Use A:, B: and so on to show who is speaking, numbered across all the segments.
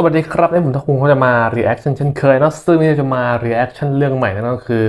A: สวัสดีครับไอ้ผมทักคุงเขาจะมา reaction เช่นเคยเนอะซึ่งนี่จะมา reaction เรื่องใหม่นั่นก็คือ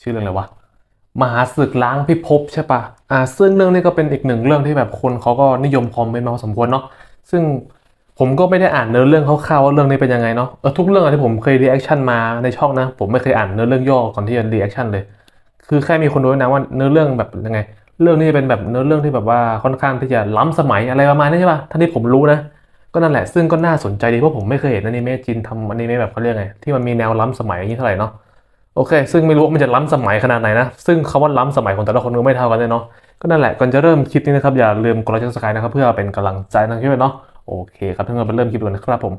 A: ชื่อเรื่องอะไรวะมหาศึกล้างพิภพใช่ปะอ่าซึ่งเรื่องนี้ก็เป็นอีกหนึ่งเรื่องที่แบบคนเขาก็นิยมคอมเมนต์มาพอสมควรเนาะซึ่งผมก็ไม่ได้อ่านเนื้อเรื่องคร่าวๆว่าเรื่องนี้เป็นยังไงเนาะเออทุกเรื่องที่ผมเคย reaction มาในช่องนะ ผมไม่เคยอ่านเนื้อเรื่องย่อก่อนที่จะ reaction เลย คือแค่มีคนรู้นะว่าเนื้อเรื่องแบบยังไง เรื่องนี้จะเป็นแบบเนื้อเรื่องที่แบบว่าค่อนข้างที่จะล้ำสมัยอะไรประมาณนี้ใช่ปะท่าที่ผมรู้นะ ก็นั่นแหละซึ่งก็น่าสนใจดีเพราะผมไม่เคยเห็นอนิเมะจีนทำอนิเมะแบบเขาเรียกไงที่มันมีแนวล้ำสมัยอย่างนี้เท่าไหร่เนาะโอเค ซึ่งไม่รู้ว่ามันจะล้ำสมัยขนาดไหนนะ ซึ่งคำว่าล้ำสมัยของแต่ละคนก็ไม่เท่ากันเลยเนาะก็นั่นแหละก่อนจะเริ่มคลิปนี้นะครับอย่าลืมกดไลค์กดซับสไครต์นะครับเพื่อเป็นกำลังใจนะคลิปเนาะโอเคครับทุกคนไปเริ่มคลิปกันนะครับผม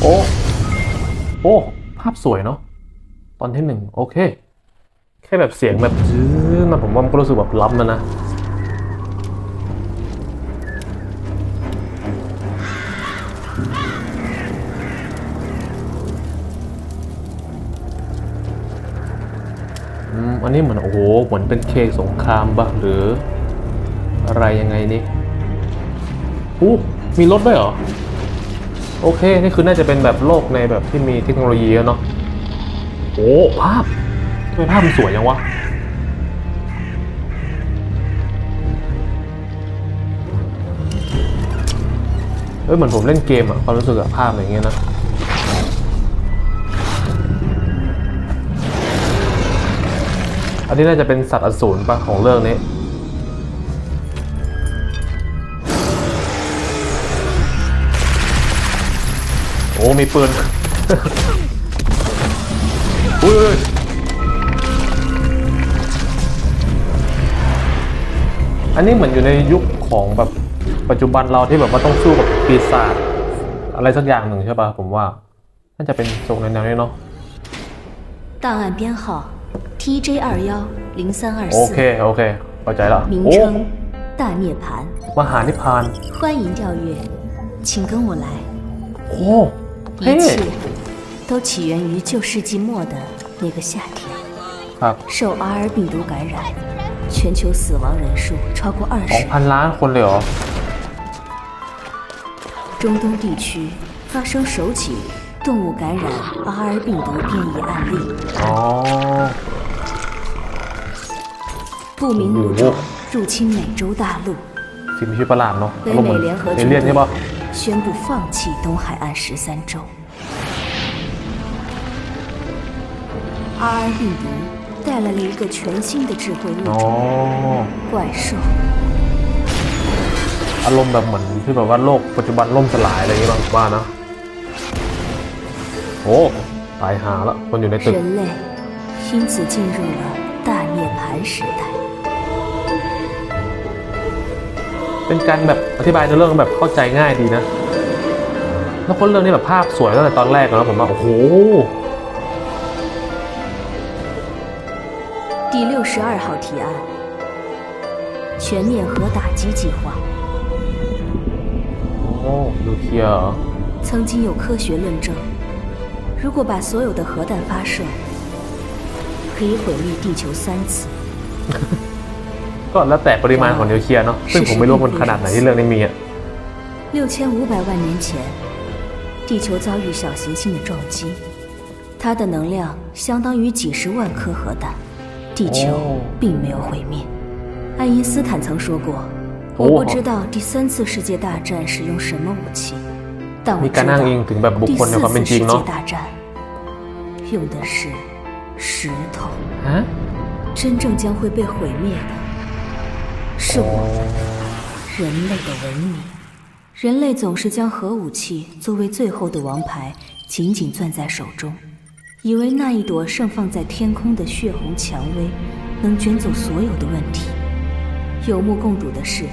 A: โอ้โอ้ภาพสวยเนาะตอนที่หนึ่งโอเค แค่แบบเสียงแบบจื้อมาผมว่ามันก็รู้สึกแบบล้ำแล้วนะ อันนี้เหมือนโอ้โหเหมือนเป็นเคสงครามปะหรือ อะไรยังไงนี่อู้มีรถด้วยเหรอ โอเค นี่คือน่าจะเป็นแบบโลกในแบบที่มีเทคโนโลยีเนาะโอ้ภาพทำไมภาพมันสวยยังวะเอ้ยเหมือนผมเล่นเกมอะความรู้สึกอะภาพอย่างเงี้ยนะ อันนี้น่าจะเป็นสัตว์อสูรปะของเรื่องนี้ โอ้ มีปืน อุ้ยอันนี้เหมือนอยู่ในยุคของแบบปัจจุบันเราที่แบบว่าต้องสู้กับปีศาจอะไรสักอย่างหนึ่งใช่ปะผมว่า น่าจะเป็นทรงแนวๆนี้เนาะ
B: 档案编号 TJ 二幺零三二
A: โอ
B: 四
A: เค โอเคเข้าใจละ
B: 名
A: โอ้
B: 称大涅槃，
A: มหานิพพาน
B: 欢迎调阅，请跟我来。
A: โอ้เท่
B: 一切都起源于旧世纪末的那个夏天，
A: ครับ
B: 受 RR 病毒感染，全球死亡人数超过二
A: สอง
B: 十。
A: พันล้านคนเลยเหรอ
B: 中东地区发生首起动物感染 RR 病毒变异案例，
A: อ๋อ
B: 不明物种入侵美洲大陆。
A: สิ่งมีชีวิตประหลาดเนาะ
B: 北
A: อารมณ์เห
B: 美
A: มือน
B: 联合
A: เอ
B: 军
A: เลี่ยนใช่
B: 队
A: ปะ
B: 宣布放弃东海岸十三州。RR 病毒带来了一个全新的智慧物
A: อ๋อ
B: 种——怪兽。
A: อารมณ์แบบเหมือนที่แบบว่าโลกปัจจุบันล่มสลายอะไรอย่างเงี้ยบางว่านะ โอ้ ตายหาละคนอยู่ในตึก
B: 人类因此进入了大涅槃时代。
A: เป็นการแบบอธิบายในเรื่องแบบเข้าใจง่ายดีนะ แล้วคนเรื่องนี้แบบภาพสวยตั้งแต่ตอนแรกแล้วผมว่าโอ้โห
B: 第六十二号提案：全面核打击计划。
A: โอ้ดูเคลียร์เหรอ
B: 曾经有科学论证，如果把所有的核弹发射，可以毁灭地球三次。
A: ก็แล้วแต่ปริมาณของนิวเคลียร์เนาะ ซึ่งผมไม่รู้ว่ามันขนาดไหนที่เรื่องนี้มีอะ
B: 六千五百万年前，地球遭遇小行星的撞击，它的能量相当于几十万颗核弹，地球
A: 哦
B: 并没有毁灭。爱因斯坦曾说过：“
A: 哦
B: 我不知道第三次世界大战使用什么武器，但我
A: มี
B: 知
A: การอ้างอิง
B: 道
A: ถึงแบบบุค
B: 第
A: คลใน
B: 四
A: ความเป็
B: 次
A: นจริ
B: 世
A: ง
B: 界
A: เนาะ
B: 大战用的是石头。
A: ฮะ
B: 真正将会被毁灭的， 是我们人类的文明。人类总是将核武器作为最后的王牌紧紧攥在手中，以为那一朵盛放在天空的血红蔷薇能卷走所有的问题。有目共睹的是，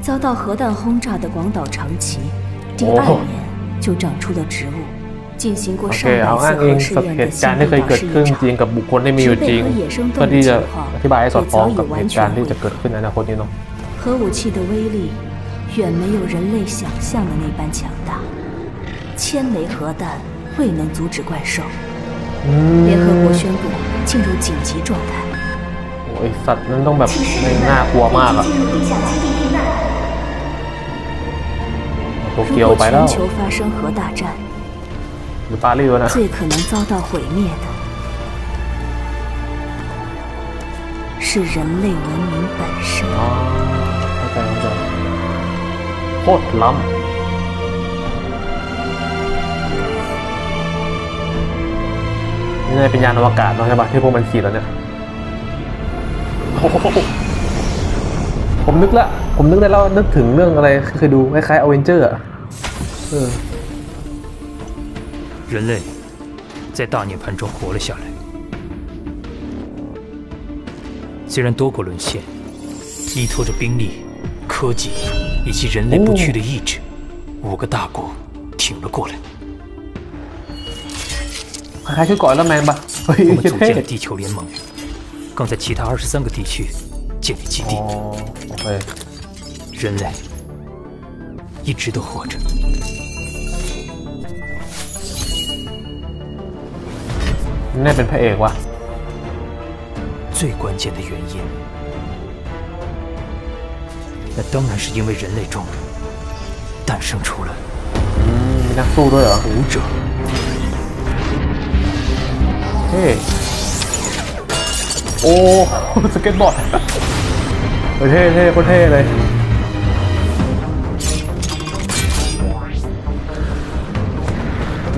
B: 遭到核弹轰炸的广岛长崎，第二
A: 哦
B: 年就长出了植物。进行过
A: โอ
B: 上
A: เค
B: 百
A: เอา
B: 次
A: อ้างอิ
B: 核
A: ง
B: 试
A: สัก
B: 验
A: เห
B: 的
A: ตุ
B: 新
A: การณ์ที่
B: 地
A: เคย
B: 岛
A: เกิด
B: 试
A: ขึ้น
B: 验
A: จริง
B: 场
A: กับบุคคลที่มีอยู่จริง เพื่อที่จะอธิบายให้สอดคล้องกับเหตุการณ์ที่จะเกิดขึ้นในอนาคตนี้เนาะ
B: 核武器的威力远没有人类想象的那般强大，千枚核弹未能阻止怪兽。
A: อืม
B: 联合国宣布进入紧急状态。
A: โอ้ยสัตว์นั้นต้องแบบไม่น่ากลัวมากอะโอเค โตเกียว
B: 如果
A: ไปแล้ว
B: 全球发生核大战，
A: หรือปารีสวะนะ
B: 最可能遭到毁灭的是人类文明本身。
A: อ๋อเข้าใจเข้าใจโคตรล้ำนี่น่าจะเป็นยานอวกาศเนอะใช่ปะที่พวกมันขี่แล้วเนี่ยโอ้โหผมนึกละผมนึกได้แล้วนึกถึงเรื่องอะไรเคยดูคล้ายๆอเวนเจอร์อะเออ
C: 人类在大涅槃中活了下来，虽然多国沦陷，依托着兵力、科技以及人类不屈的意志，五个大国挺了过来。
A: 还是搞了漫吧！
C: 我们组建了地球联盟，更在其他二十三个地区建立基地。
A: 哦，
C: 人类一直都活着。
A: นี่เป็นพระเอกวะ
C: 最关键的原因，那当然是因为人类中诞生出了
A: อืมมีนักสู้ด้วยเหรอ
C: 武者。
A: เท่โอ้ สเก็ตบอร์ดเฮ้ยเท่เท่โคตรเท่เลย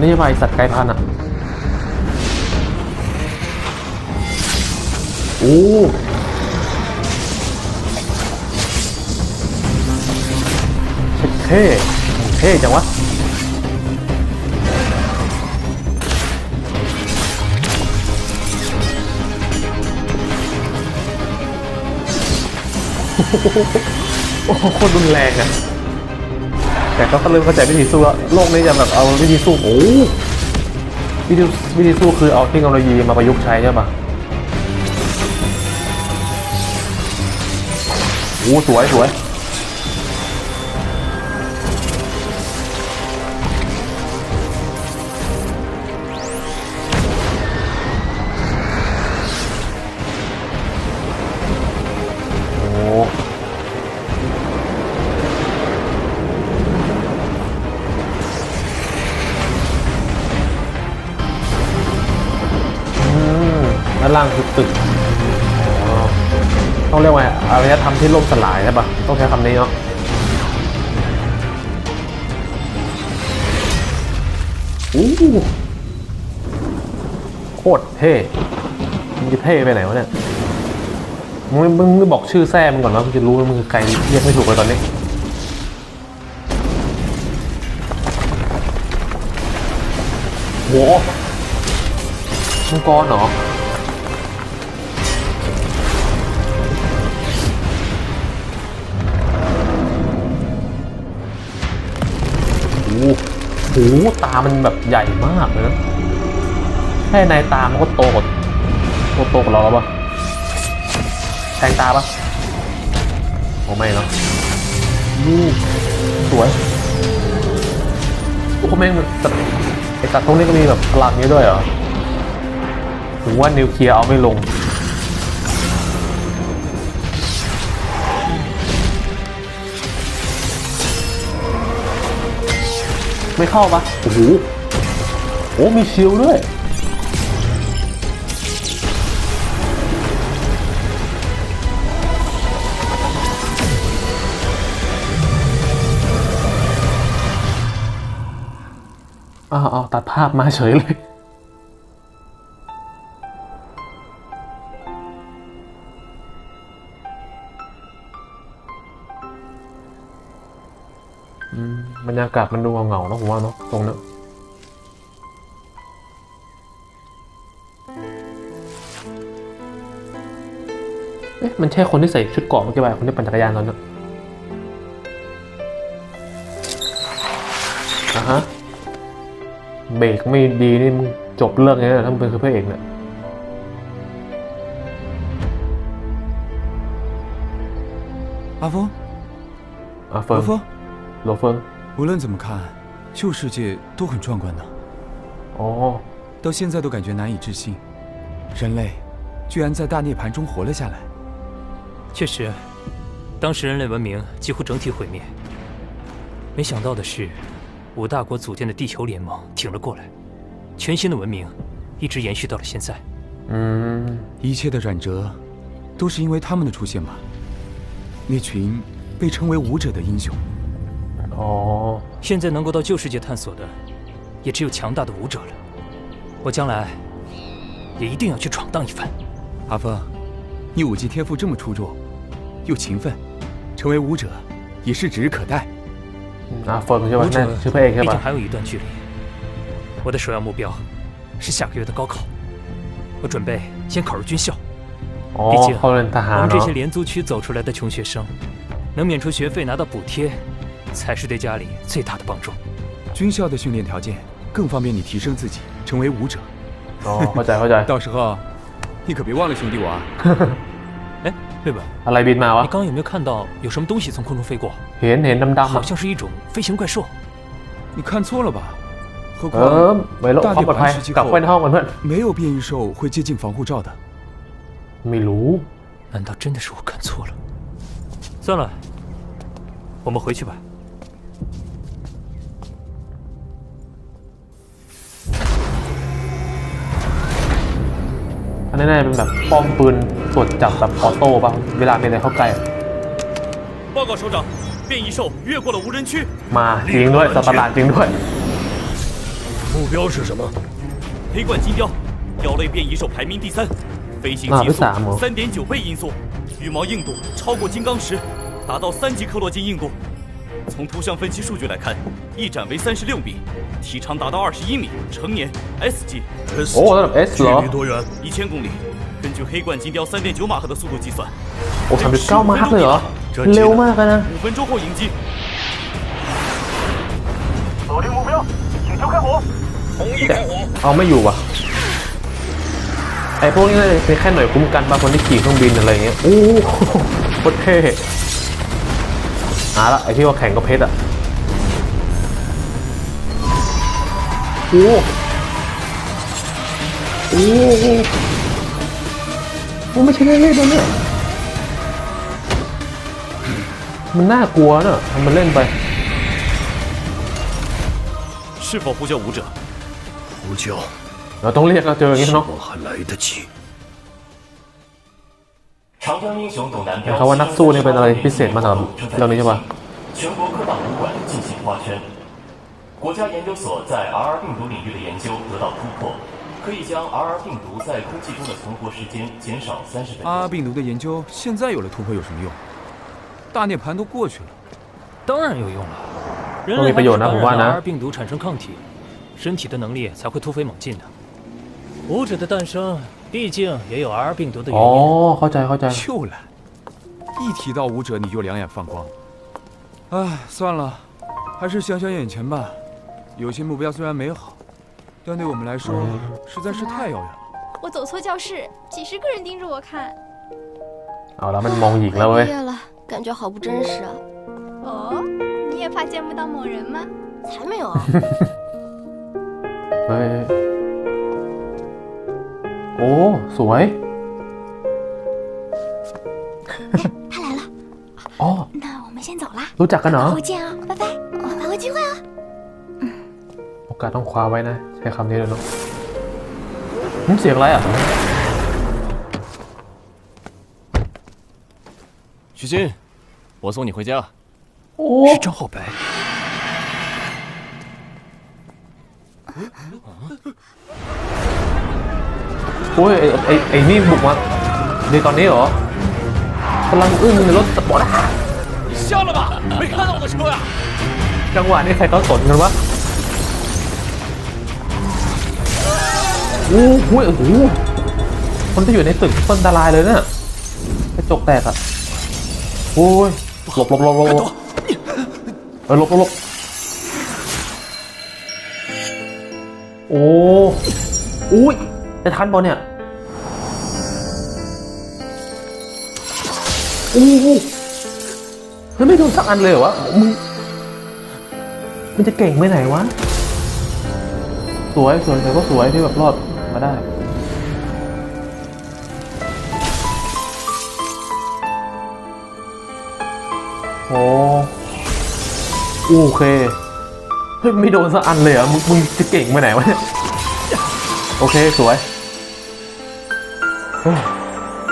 A: นี่ใบสัตว์ไกลพันธุ์อ่ะ อ้เท่เท่จังวะโอ้โหโคตรรุนแรงอะแต่ก็เริ่มเข้าใจวิธีสู้แล้วโลกนี้จะแบบเอาวิธีสู้โอ้โหวิธีวิธีสู้คือเอาเทคโนโลยีมาประยุกต์ใช้ใช่ปะ โอ้สวยสวย ต้องเรียกว่าอารยธรรมที่ล่มสลายใช่ปะต้องใช้คำนี้เนาะอู้โคตรเท่มึงจะเท่ไปไหนวะเนี่ยมึงมึงบอกชื่อแท้มึงก่อนว่ามึงจะรู้ว่ามึงคือใครเรียกไม่ถูกเลยตอนนี้โหมังกรเหรอ หโหตามันแบบใหญ่มากเลยนะแค่ในตามันก็โตกว่าโตกว่าเราแล้วปะแทงตาปะโอ้ไม่เนาะยูสวยโอ้แม่งมันแต่ไอสัตว์พวกนี้ก็มีแบบพลังนี้ด้วยเหรอถึงว่านิวเคลียร์เอาไม่ลง ไม่เข้าปะโอ้โหโอ้มีชิลด์ด้วยอ้าวอ้าวตัดภาพมาเฉยเลย รยากาศมันดูเหงาๆนะผมว่าเนาะตรงนี้เอ๊ะมันใช่คนที่ใส่ชุดเกาะเมื่อกี้ไปคนที่ปั่นจักรยานตอนนั้นอะฮะเบรกไม่ดีนี่มึงจบเลิกเลยนะถ้ามึงเป็นคือพระเอกเนี่ยอาฟ
D: ง
A: อา
D: ฟิง
A: โลเฟิง
D: 无论怎么看，旧世界都很壮观
A: 的。哦，
D: 到现在都感觉难以置信，人类居然在大涅槃中活了下来。
C: 确实，当时人类文明几乎整体毁灭。没想到的是，五大国组建的地球联盟挺了过来，全新的文明一直延续到了现在。
A: 嗯，
D: 一切的转折都是因为他们的出现吧？那群被称为武者的英雄。
A: 哦。
C: 现在能够到旧世界探索的也只有强大的武者了我将来也一定要去闯荡一番。
D: 阿峰你武技天赋这么出众又勤奋成为武者也是指日可待。
A: 我们
C: 毕竟还有一段距离我的首要目标是下个月的高考我准备先考入军校。毕竟我们这些廉租区走出来的穷学生能免除学费拿到补贴才是对家里最大的帮助。
D: 军校的训练条件更方便你提升自己，成为武者。
A: 哦，好在好在，
D: 到时候你可别忘了兄弟我啊。
C: 哎，贝贝，
A: 啊，
C: 你刚有没有看到有什么东西从空中飞过？
A: 年年那么大？
C: 好像是一种飞行怪兽。
D: 你看错了吧？何况、
A: 呃、没了，大地板后，
D: 没有变异兽会接近防护罩的。
A: 米卢，
C: 难道真的是我看错了？算了，我们回去吧。
A: อันนี้น่าจะเป็นแบบป้อมปืนตรวจจับแบบออโต้ป่ะเวลามีอะไรเข้าใกล้
E: 报告首长，变异兽越过了无人区，
A: มาจริงด้วยสัตว์ประหลาดจริงด้วย
E: 目标是什么？黑冠金雕，鸟类变异兽排名第三，飞行
A: 那
E: 极速
A: 为啥嘛
E: 三点九倍音速，羽毛硬度超过金刚石，达到三级克洛金硬度。 从图像分析数据来看，翼展为三十六米，体长达到二十一米，成年 S 级，
A: โอ้ระดับ S เหรอ
E: 多远？一千公里。根据黑冠金雕三点九马赫的速度计算，
A: โอ้สามสิบเก้ามาร์กเลยเหรอ เร็วมากอะนะ
E: 五分钟后迎击。锁定目标，请求开火。同意
A: แต่เอาไม่อยู่ว่ะ ไอ้พวกนี้น่าจะเป็นแค่หน่วยคุ้มกันบางคนที่ขี่เครื่องบินอะไรอย่างเงี้ย โอ้โหโคตรเท่ อาละไอ้ที่ว่าแข่งกับเพชรอ่ะ โอ้โหโอ้โหมันไม่ใช่เล่นๆนะเนี่ย มันน่ากลัวเนอะทำมันเล่นไป
E: 是否呼叫武者？
F: 呼叫，
A: เราต้องเรียกเราเจออย่างนี้เนาะ
F: 我还来得及。
G: 长江英雄董南
A: แต่
G: 标
A: เขาว่านักสู้นี่เป็นอะไรพิเศษมากสำหรับเรื่องนี้ใช่ปะ
G: 全国各大武馆进行挖圈，国家研究所在 RR 病毒领域的研究得到突破，可以将 RR 病毒在空气中的存活时间减少三十分钟。
D: 阿病毒的研究现在有了突破有什么用？大涅槃都过去了，
C: 当然有用了，人
A: 都没
C: 类还
A: ประโยชน์นะ
C: 是感
A: ผมว่า
C: 染
A: นะ
C: 了 R 病毒产生抗体，身体的能力才会突飞猛进的。武者的诞生， 毕竟也有 R 病毒的原
A: อ๋อ
C: 因。
A: เข้าใจเข้าใจ
D: 又来。一提到武者你就两眼放光。唉，算了，还是想想眼前吧。有些目标虽然美好，但对我们来说实在是太遥远了。
H: 我走错教室，几十个人盯着我看。
A: เอาแล้วมันมองหญิงแล้วเว้ย
I: 毕业了，感觉好不真实啊！
H: 哦，你也怕见不到某人吗？
I: 才没有啊！
A: เฮ้ย โอ้ สวย
H: 他来了，
A: อ๋อ
H: 那我们先走啦，
A: รู้จักกันเหรอ
H: 后见啊，拜拜，把握机会啊。
A: โอกาสต้องคว้าไว้นะ ใช้คำนี้เลยเนาะหึเสียงอะไรอ่ะ
E: 许昕，我送你回家。
A: โอ้
C: 是张浩白，
A: โอ้ยไอ้ไอ้นี่บุกมาในตอนนี้เหรอกำลังอึ้งในรถสปอร์ตอะจังหวะนี้ใครเขาสนกันวะโอ้โหโอ้โคนที่อยู่ในตึกคนอันตรายเลยเนี่ยกระจกแตกอะโอ้ยหลบหลบหลบหลบเออหลบหลบโอ้โอ้ย จะทันบอลเนี่ยโอ้โหเฮ้ยไม่โดนสักอันเลยเหรอวะมึงมันจะเก่งไปไหนวะ สวยสวยแต่ก็สวยที่แบบรอดมาได้โอ้โอเค เฮ้ยไม่โดนสักอันเลยเหรอมึงมึงจะเก่งไปไหนวะเนี่ย โอเค สวยโอ้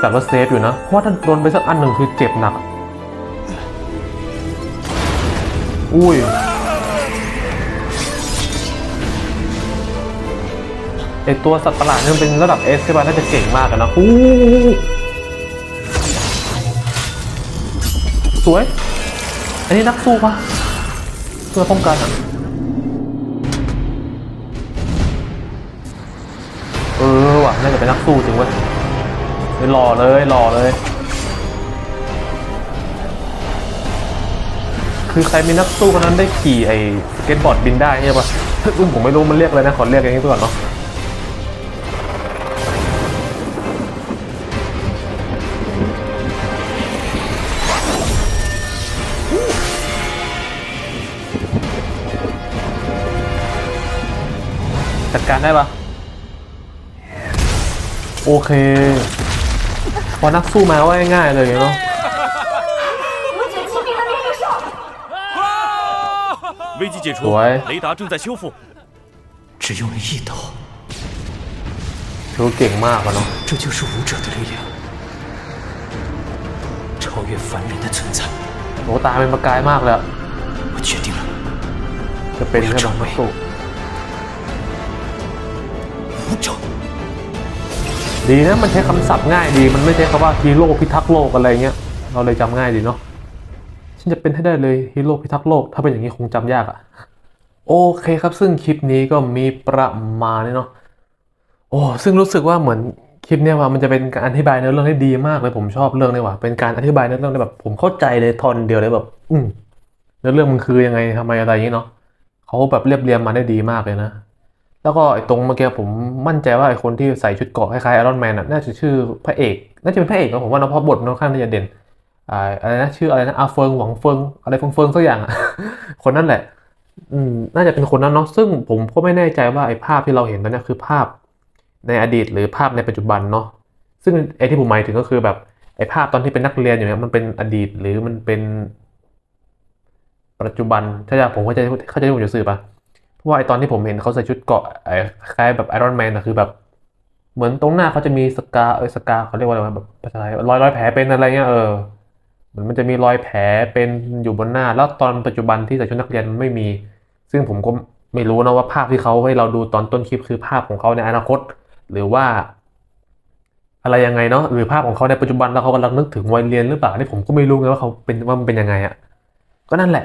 A: แต่ว่าเซฟอยู่นะ เพราะว่าถ้าโดนไปสักอันหนึ่งคือเจ็บหนัก อุ้ย ไอตัวสัตว์ประหลาดนี่มันเป็นระดับเอสใช่ป่ะน่าจะเก่งมากอะนะอู้สวย อันนี้นักสู้ปะเพื่อป้องกันอะเออว่ะ น่าจะเป็นนักสู้จริงเว้ย เฮ้ยหล่อเลยหล่อเลย คือใครมีนักสู้คนนั้นได้ขี่ไอ้สเก็ตบอร์ดบินได้ใช่ปะซึ่งผมไม่รู้มันเรียกอะไรนะ ขอเรียกอย่างนี้ก่อนเนาะจัดการได้ปะโอเค พอนักสู้มาว่าง่ายๆเลยเนาะ
E: 危机解除
A: 喂，
E: 雷达正在修复。
C: 只用了一刀，
A: ถือว่าเก่งมากอะเนาะ
C: 这就是武者的力量，超越凡人的存在。
A: โหตาเป็นประกายมากเลยอะ
C: 我决定了，
A: จะเป็นใช่ไหมนักสู้ ดีนะมันใช้คำศัพท์ง่ายดีมันไม่ใช่คำว่าฮีโร่พิทักษ์โลกอะไรเงี้ยเราเลยจำง่ายดีเนาะฉันจะเป็นให้ได้เลยฮีโร่พิทักษ์โลก ถ้าเป็นอย่างนี้คงจำยากอะโอเคครับซึ่งคลิปนี้ก็มีประมาณนี้เนาะโอ้ซึ่งรู้สึกว่าเหมือนคลิปเนี้ยว่ามันจะเป็นการอธิบายเนื้อเรื่องได้ดีมากเลยผมชอบเรื่องเนี้ว่ะเป็นการอธิบายเนื้อเรื่องได้แบบผมเข้าใจเลยทอนเดียวเลยแบบ อืมเนื้อเรื่องมันคือยังไงทำไมอะไรอย่างนี้เนาะเขาแบบเรียบเรียงมาได้ดีมากเลยนะ แล้วก็ไอ้ตรงเมื่อกี้ผมมั่นใจว่าไอ้คนที่ใส่ชุดเกราะคล้ายๆไอรอนแมนน่ะน่าจะชื่อพระเอกน่าจะเป็นพระเอกนะผมว่าเนาะเพราะบทนค่อนข้างที่จะเด่นอะไรนะชื่ออะไรนะอาเฟิงหวังเฟิงอะไรเฟิงเฟิงสักอย่างอะคนนั้นแหละอืมน่าจะเป็นคนนั้นเนาะซึ่งผมก็ไม่แน่ใจว่าไอ้ภาพที่เราเห็นนั้นเนี่ยคือภาพในอดีตหรือภาพในปัจจุบันเนาะซึ่งไอ้ที่ผมหมายถึงก็คือแบบไอ้ภาพตอนที่เป็นนักเรียนอยู่เนี่ยมันเป็นอดีตหรือมันเป็น ปัจจุบันถ้าจะผมเข้าใจเข้าใจที่ผมจะสื่อปะ เพราะว่าไอตอนที่ผมเห็นเขาใส่ชุดเกาะไอคล้ายแบบไอรอนแมนอะคือแบบ เหมือนตรงหน้าเขาจะมีสกาเออสกาเขาเรียกว่าอะไรแบบภาษาไทยรอยรอยแผลเป็นอะไรเงี้ยเออเหมือนมันจะมีรอยแผลเป็นอยู่บนหน้า แล้วตอนปัจจุบันที่ใส่ชุดนักเรียนมันไม่มี ซึ่งผมก็ไม่รู้นะว่าภาพที่เขาให้เราดูตอนต้นคลิปคือภาพของเขาในอนาคต หรือว่า อะไรยังไงเนาะหรือภาพของเขาในปัจจุบันแล้วเขากำลังนึกถึงวัยเรียนหรือเปล่านี่ผมก็ไม่รู้ไงว่าเขาเป็นว่ามันเป็นยังไงอะก็นั่นแหละ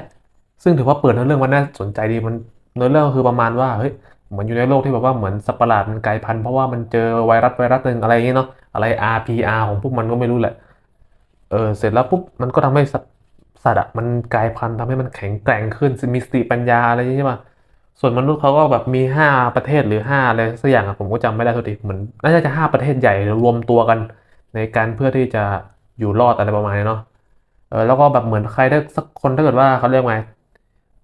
A: ซึ่งถือว่าเปิดเรื่องมันน่าสนใจดีมัน เนื้อเรื่องคือประมาณว่าเฮ้ยเหมือนอยู่ในโลกที่แบบว่าเหมือนสัตว์ประหลาดมันกลายพันธุ์เพราะว่ามันเจอไวรัสไวรัสหนึ่งอะไรอย่างเงี้ยเนาะอะไร RPR ของพวกมันก็ไม่รู้แหละเออเสร็จแล้วปุ๊บมันก็ทำให้สัตว์สัตว์อะมันกลายพันธุ์ทำให้มันแข็งแกร่งขึ้นมีสติปัญญาอะไรอย่างเงี้ยใช่ปะส่วนมนุษย์เขาก็แบบมีห้าประเทศหรือห้าอะไรสักอย่างอะผมก็จำไม่ได้ทุกทีเหมือนน่าจะห้าประเทศใหญ่รวมตัวกัน ในการเพื่อที่จะอยู่รอดอะไรประมาณนี้เนาะเออแล้วก็แบบเหมือนใครได้สักคนถ้าเกิดว่าเขาเรียกไง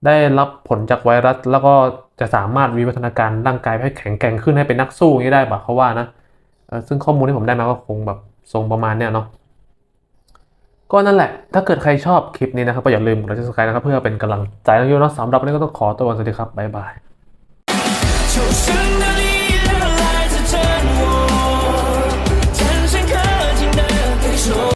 A: ได้รับผลจากไวรัส แล้วก็จะสามารถวิวัฒนาการร่างกายให้แข็งแกร่งขึ้นให้เป็นนักสู้อย่างนี้ได้ปะเขาว่านะซึ่งข้อมูลที่ผมได้มาก็คงแบบทรงประมาณเนี้ยเนาะก็นั่นแหละ ถ้าเกิดใครชอบคลิปนี้นะครับก็อย่าลืมกดไลค์กดซับสไครต์นะครับเพื่อเป็นกำลังใจน้องยูนะสำหรับวันนี้ก็ต้องขอตัวสวัสดีครับบ๊ายบาย